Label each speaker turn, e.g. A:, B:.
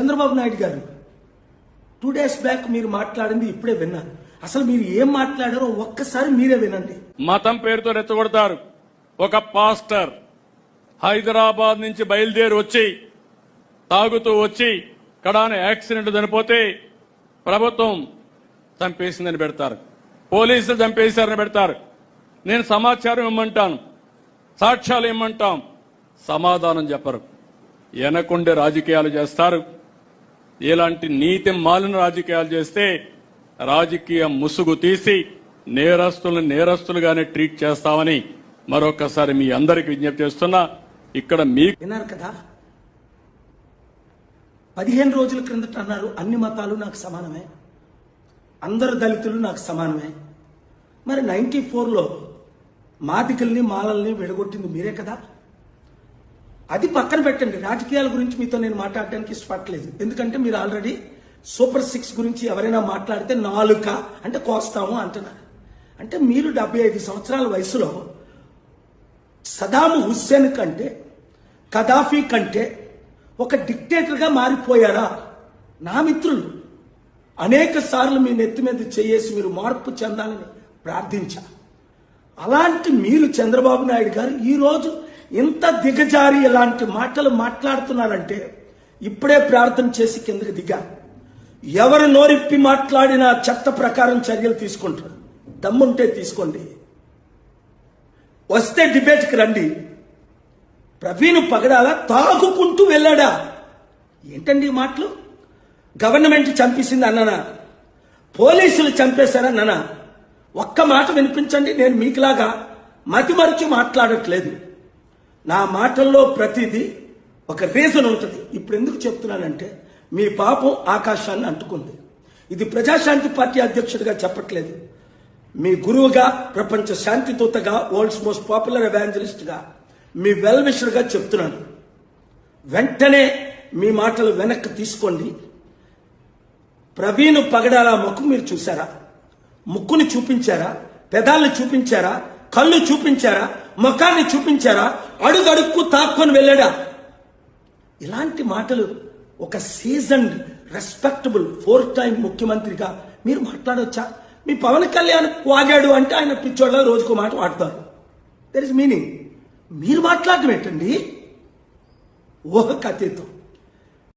A: చంద్రబాబు నాయుడు గారు two days back మీరు మాట్లాడింది ఇప్పుడే విన్నాను. అసలు మీరు ఏం మాట్లాడారో ఒక్కసారి మీరే వినండి.
B: మతం పేరుతో రెచ్చగొడతారు. ఒక పాస్టర్ హైదరాబాద్ నుంచి బయలుదేరి వచ్చి తాగుతూ వచ్చి కడాన యాక్సిడెంట్ చనిపోతే ప్రభుత్వం చంపేసిందని పెడతారు. పోలీసులు చంపేశారని పెడతారు. నేను సమాచారం ఇమ్మంటాను. సాక్ష్యాలు ఇమ్మంటాం. సమాధానం చెప్పరు. వెనకుండే రాజకీయాలు చేస్తారు. ఇలాంటి నీతి మాలిన రాజకీయాలు చేస్తే రాజకీయ ముసుగు తీసి నేరస్తులను నేరస్తులుగానే ట్రీట్ చేస్తామని మరొకసారి మీ అందరికి విజ్ఞప్తి చేస్తున్నా. ఇక్కడ మీ
A: విన్నారు కదా? పదిహేను రోజుల క్రిందట అన్నారు అన్ని మతాలు నాకు సమానమే అందరు దళితులు నాకు సమానమే. మరి నైన్టీ ఫోర్లో మాదికల్ని మాలల్ని విడగొట్టింది మీరే కదా? అది పక్కన పెట్టండి. రాజకీయాల గురించి మీతో నేను మాట్లాడడానికి ఇష్టపడలేదు ఎందుకంటే మీరు ఆల్రెడీ సూపర్ సిక్స్ గురించి ఎవరైనా మాట్లాడితే నాలుక అంటే కోస్తాము అంటున్నారు. అంటే మీరు డెబ్బై ఐదు సంవత్సరాల వయసులో సదాము హుస్సేన్ కంటే కదాఫీ కంటే ఒక డిక్టేటర్గా మారిపోయారా? నా మిత్రులు అనేక సార్లు మీ నెత్తి మీద చేయేసి మీరు మార్పు చెందాలని ప్రార్థించా. అలాంటి మీరు చంద్రబాబు నాయుడు గారు ఈరోజు ఇంత దిగజారి ఇలాంటి మాటలు మాట్లాడుతున్నారంటే ఇప్పుడే ప్రార్థన చేసి కిందకి దిగా. ఎవరు నోరిప్పి మాట్లాడినా చట్ట ప్రకారం చర్యలు తీసుకుంటారు. దమ్ముంటే తీసుకోండి. వస్తే డిబేట్కి రండి. ప్రవీణ్ పగడాల తాగుకుంటూ వెళ్ళాడా? ఏంటండి మాటలు? గవర్నమెంట్ చంపేసింది అన్ననా? పోలీసులు చంపేశారన్ననా ఒక్క మాట వినిపించండి నేను మీకులాగా మతిమరిచి మాట్లాడట్లేదు. నా మాటల్లో ప్రతిదీ ఒక రీజన్ ఉంటుంది. ఇప్పుడు ఎందుకు చెప్తున్నానంటే మీ పాపం ఆకాశాన్ని అంటుకుంది. ఇది ప్రజాశాంతి పార్టీ అధ్యక్షుడిగా చెప్పట్లేదు. మీ గురువుగా ప్రపంచ శాంతి దూతగా వరల్డ్స్ మోస్ట్ పాపులర్ ఎవాంజలిస్ట్గా మీ వెల్ విషర్గా చెప్తున్నాను. వెంటనే మీ మాటలు వెనక్కి తీసుకోండి. ప్రవీణ్ పగడాల ముఖం మీరు చూసారా ముక్కుని చూపించారా? పెదాలను చూపించారా? కళ్ళు చూపించారా? ముఖాన్ని చూపించారా? అడుగు అడుక్కు తాక్కొని వెళ్ళాడా? ఇలాంటి మాటలు ఒక సీజన్ రెస్పెక్టబుల్ ఫోర్ టైం ముఖ్యమంత్రిగా మీరు మాట్లాడొచ్చా? మీ పవన్ కళ్యాణ్ వాగాడు అంటే ఆయన పిచ్చోళ్ళ రోజుకో మాట వాడతారు. దర్ ఇస్ మీనింగ్ మీరు మాట్లాడటం ఏంటండి? ఊహకు కథతో.